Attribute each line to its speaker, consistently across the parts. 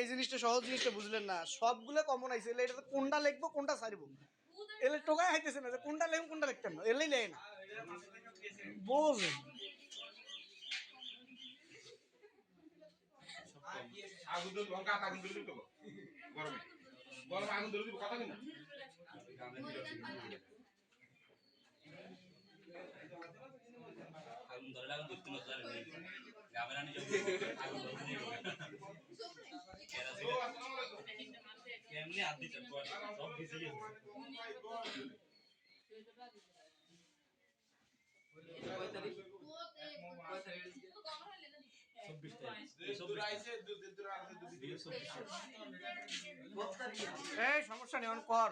Speaker 1: এই সহজ বুঝলেন না। কমন কোনটা লেখবো, কোনটা সারিব এলে টোকায় হাইতেছে না, যে কোনটা লেখবো, কোনটা লিখতাম না, এলেই লেয় না। বোঝে
Speaker 2: আগুন ধরবি লঙ্কা আগুন ধরবি তো গরমে গরমে আগুন ধরবি কথা কিনা
Speaker 3: আগুন ধরে আগুন ধরতে কেমনি হাত দিতে সব ভিজে গেছে
Speaker 1: এই সমস্যা নেই কর।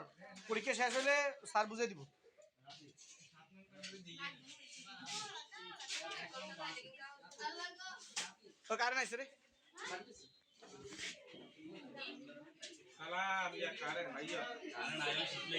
Speaker 1: পরীক্ষা শেষ হলে স্যার বুঝে দিব। তো কারণ আছে রে?
Speaker 2: সালাম ইয়া কারে ভাইয়া।
Speaker 3: কারণ আগে শিখলে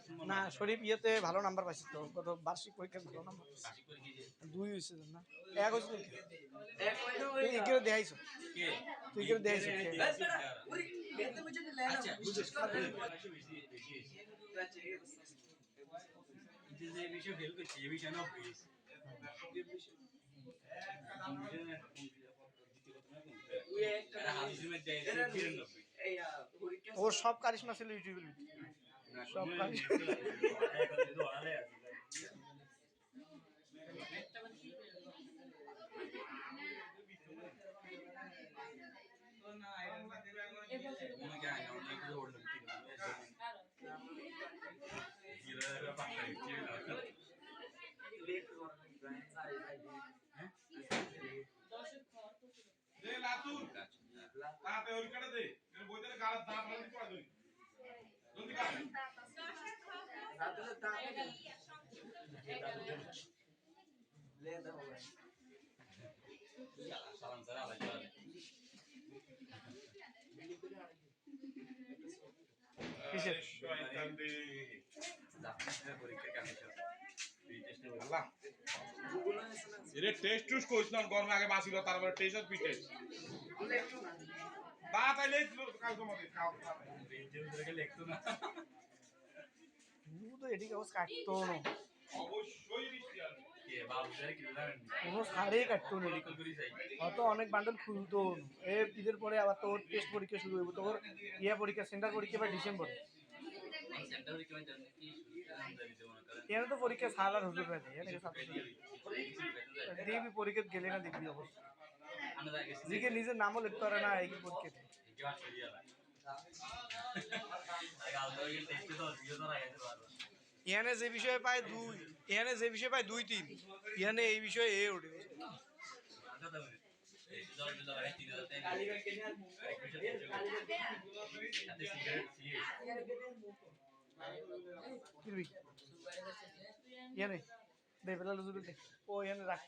Speaker 1: না শরীফ ইয়েতে ভালো নাম্বার পাইছিস তো গত বার্ষিক পরীক্ষায় ভালো নাম্বার দুই হয়েছে না? এক হয়েছে তুই এগুলো দেখাইছো? তুই এগুলো দেখাইছো
Speaker 3: না প্লিজ
Speaker 1: ওর সব কারিশমা ছিল ইউটিউবের সব
Speaker 2: দে লাতুর তাতে ওর দে। বইতে গাল দাঁত ভালো দিতে পারবি জলদি কাট
Speaker 3: সালাম স্যার আলাদা
Speaker 1: কিসের?
Speaker 2: শয়তান রে
Speaker 3: পরীক্ষা কেমন টেস্ট
Speaker 2: টুস না গরমে আগে বাসিল তারপরে টেস্ট আর পিটেস বা, তাইলে কাল তোমাকে খাও।
Speaker 3: লিখতো না।
Speaker 1: তো এদিকে অবশ্য কাটতো। না কোনো সারেই কাটতো না। হয়তো অনেক বান্ডেল খুলতো। এ ঈদের পরে আবার তোর টেস্ট পরীক্ষা শুরু হইব। তোর ইয়া পরীক্ষা সেন্টার পরীক্ষা বা ডিসেম্বরে।
Speaker 3: মানে জানেন কি নাম জানি তো
Speaker 1: পরীক্ষা সাল আর হুজুর দিবি পরীক্ষা গেলে না অবশ্য। জিকে নিজের নামও লিখতে পারে না এই পরীক্ষাতে
Speaker 3: টেস্ট তো রাখতে
Speaker 1: যে বিষয়ে পায় দুই এখানে যে বিষয়ে পায় দুই তিন। ইয়ানে এই বিষয়ে এ ওঠে। দে বেলা লুজুর দে ও এখানে রাখ।